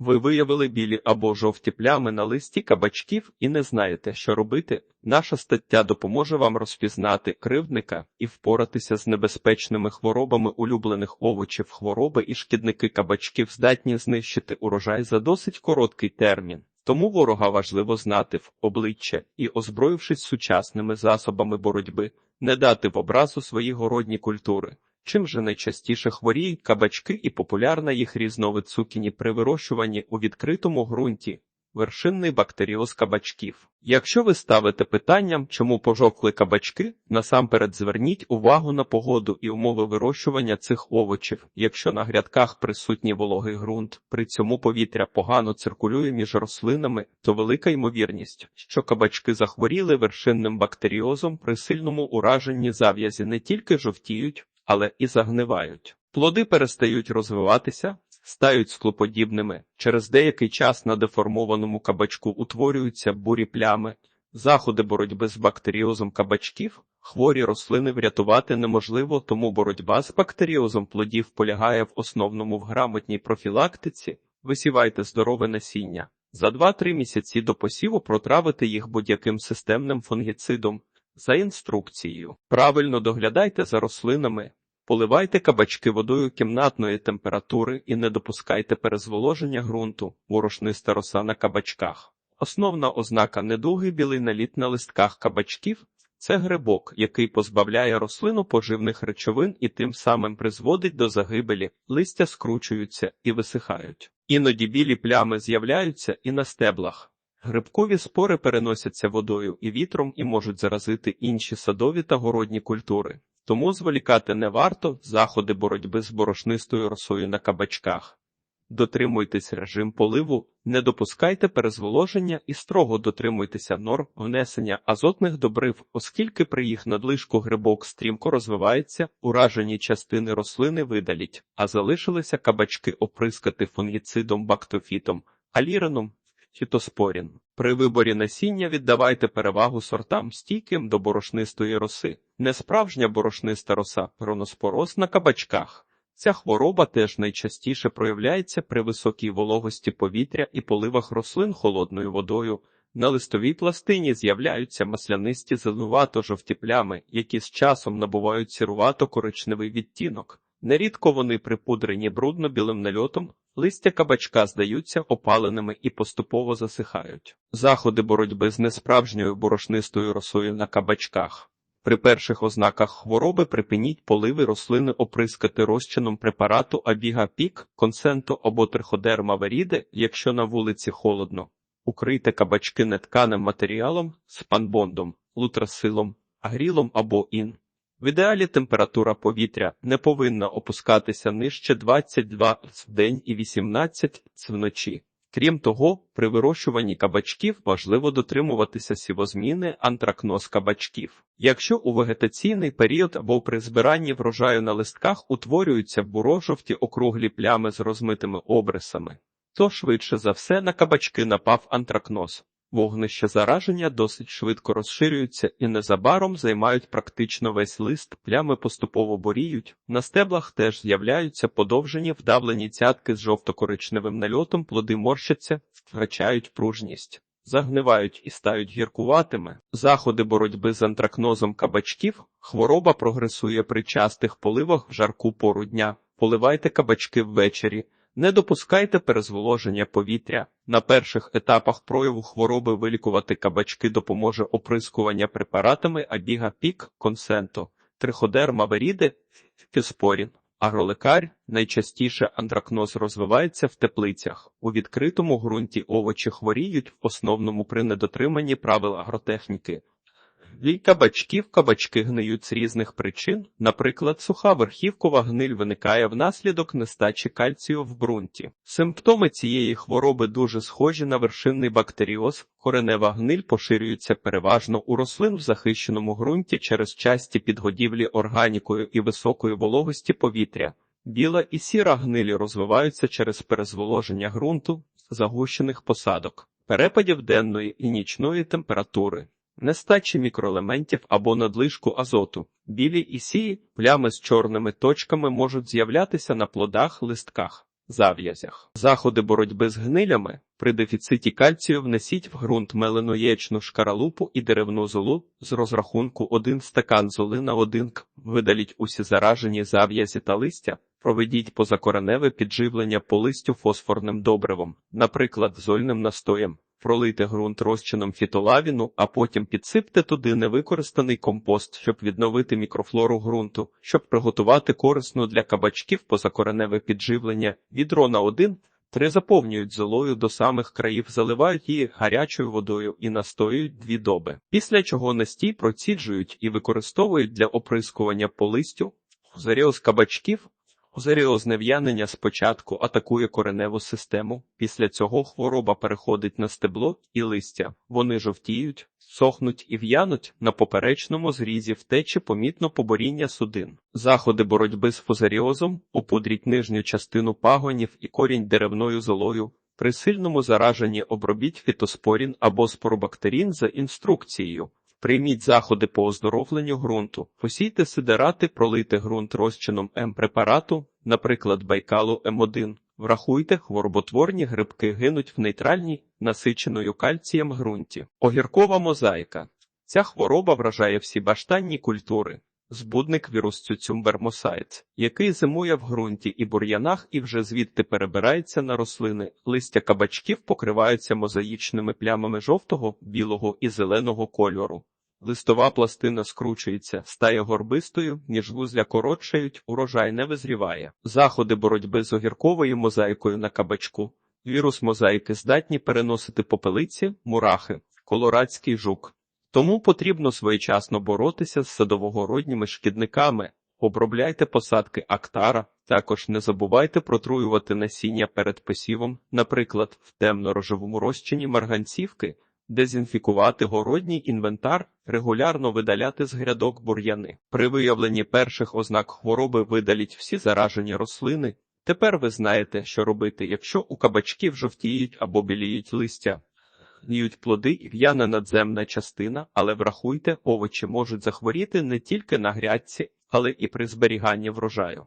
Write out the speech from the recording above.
Ви виявили білі або жовті плями на листі кабачків і не знаєте, що робити. Наша стаття допоможе вам розпізнати кривдника і впоратися з небезпечними хворобами улюблених овочів. Хвороби і шкідники кабачків здатні знищити урожай за досить короткий термін. Тому ворога важливо знати в обличчя і, озброївшись сучасними засобами боротьби, не дати в образу свої городні культури. Чим же найчастіше хворіють кабачки і популярна їх різновид цукіні при вирощуванні у відкритому ґрунті, вершинний бактеріоз кабачків. Якщо ви ставите питанням, чому пожовкли кабачки, насамперед зверніть увагу на погоду і умови вирощування цих овочів. Якщо на грядках присутній вологий ґрунт, при цьому повітря погано циркулює між рослинами, то велика ймовірність, що кабачки захворіли вершинним бактеріозом при сильному ураженні зав'язі не тільки жовтіють, але і загнивають. Плоди перестають розвиватися, стають склоподібними. Через деякий час на деформованому кабачку утворюються бурі плями. Заходи боротьби з бактеріозом кабачків хворі рослини врятувати неможливо, тому боротьба з бактеріозом плодів полягає в основному в грамотній профілактиці. Висівайте здорове насіння. За 2-3 місяці до посіву протравити їх будь-яким системним фунгіцидом. За інструкцією. Правильно доглядайте за рослинами, Поливайте кабачки водою кімнатної температури і не допускайте перезволоження ґрунту, ворошниста роса на кабачках. Основна ознака недуги білий наліт на листках кабачків це грибок, який позбавляє рослину поживних речовин і тим самим призводить до загибелі, листя скручуються і висихають. Іноді білі плями з'являються і на стеблах. Грибкові спори переносяться водою і вітром і можуть заразити інші садові та городні культури. Тому зволікати не варто заходи боротьби з борошнистою росою на кабачках. Дотримуйтесь режим поливу, не допускайте перезволоження і строго дотримуйтеся норм внесення азотних добрив, оскільки при їх надлишку грибок стрімко розвивається, уражені частини рослини видаліть, а залишилися кабачки оприскати фунгіцидом бактофітом, аліреном, фітоспорін. При виборі насіння віддавайте перевагу сортам стійким до борошнистої роси. Несправжня борошниста роса проноспороз на кабачках. Ця хвороба теж найчастіше проявляється при високій вологості повітря і поливах рослин холодною водою. На листовій пластині з'являються маслянисті зеленувато жовті плями, які з часом набувають сірувато коричневий відтінок. Нерідко вони припудрені брудно-білим нальотом, листя кабачка здаються опаленими і поступово засихають. Заходи боротьби з несправжньою борошнистою росою на кабачках. При перших ознаках хвороби припиніть поливи рослини оприскати розчином препарату Абіга Пік, консенто або триходерма веріде, якщо на вулиці холодно. Укрийте кабачки нетканим матеріалом, спанбондом, лутрасилом, агрілом або ін. В ідеалі температура повітря не повинна опускатися нижче 22 в день і 18 вночі. Крім того, при вирощуванні кабачків важливо дотримуватися сівозміни антракноз кабачків. Якщо у вегетаційний період або при збиранні врожаю на листках утворюються буро-жовті округлі плями з розмитими обрисами, то швидше за все на кабачки напав антракноз. Вогнище зараження досить швидко розширюються і незабаром займають практично весь лист, плями поступово боріють. На стеблах теж з'являються подовжені вдавлені цятки з жовто-коричневим нальотом, плоди морщаться, втрачають пружність, загнивають і стають гіркуватими. Заходи боротьби з антракнозом кабачків, хвороба прогресує при частих поливах в жарку пору дня. Поливайте кабачки ввечері. Не допускайте перезволоження повітря. На перших етапах прояву хвороби вилікувати кабачки допоможе оприскування препаратами Абіга Пік, Консенто, Триходерма веріде, Фіспорін. Агролекар найчастіше антракноз розвивається в теплицях. У відкритому ґрунті овочі хворіють в основному при недотриманні правил агротехніки. Для кабачків кабачки гниють з різних причин, наприклад, суха верхівкова гниль виникає внаслідок нестачі кальцію в ґрунті. Симптоми цієї хвороби дуже схожі на вершинний бактеріоз, коренева гниль поширюється переважно у рослин в захищеному ґрунті через часті підгодівлі органікою і високої вологості повітря. Біла і сіра гнилі розвиваються через перезволоження ґрунту, загущених посадок, перепадів денної і нічної температури нестачі мікроелементів або надлишку азоту. Білі і сії, плями з чорними точками можуть з'являтися на плодах, листках. зав'язях. Заходи боротьби з гнилями при дефіциті кальцію внесіть в ґрунт мелену яєчну шкаралупу і деревну золу з розрахунку 1 стакан золи на 1 к. Видаліть усі заражені зав'язі та листя. Проведіть позакореневе підживлення по листю фосфорним добривом, наприклад, зольним настоєм. Пролийте ґрунт розчином фітолавіну, а потім підсипте туди невикористаний компост, щоб відновити мікрофлору ґрунту, щоб приготувати корисну для кабачків позакореневе підживлення. Відро на один три заповнюють золою до самих країв, заливають її гарячою водою і настоюють дві доби. Після чого настій проціджують і використовують для оприскування по листю. Заріоз кабачків Озеріозне в'янення спочатку атакує кореневу систему, після цього хвороба переходить на стебло і листя. Вони жовтіють, сохнуть і в'януть на поперечному зрізі втечі помітно поборіння судин. Заходи боротьби з фузаріозом опудріть нижню частину пагонів і корінь деревною золою. При сильному зараженні обробіть фітоспорін або споробактерін за інструкцією. Прийміть заходи по оздоровленню ґрунту, посійте сидерати, пролийте ґрунт розчином М-препарату, наприклад, байкалу М1. Врахуйте, хвороботворні грибки гинуть в нейтральній, насиченою кальцієм ґрунті. Огіркова мозаїка. Ця хвороба вражає всі баштанні культури. Збудник вірусу цюмбермосайт, який зимує в ґрунті і бур'янах і вже звідти перебирається на рослини. Листя кабачків покриваються мозаїчними плямами жовтого, білого і зеленого кольору. Листова пластина скручується, стає горбистою, ніж вузля коротшають, урожай не визріває. Заходи боротьби з огірковою мозаїкою на кабачку. Вірус мозаїки здатні переносити попелиці, мурахи, колорадський жук. Тому потрібно своєчасно боротися з садовогородніми шкідниками. Обробляйте посадки актара, також не забувайте протруювати насіння перед посівом, наприклад, в темно-рожевому розчині марганцівки, дезінфікувати городній інвентар, регулярно видаляти з грядок бур'яни. При виявленні перших ознак хвороби видаліть всі заражені рослини. Тепер ви знаєте, що робити, якщо у кабачків жовтіють або біліють листя. Гніють плоди і в'яна надземна частина, але врахуйте, овочі можуть захворіти не тільки на грядці, але і при зберіганні врожаю.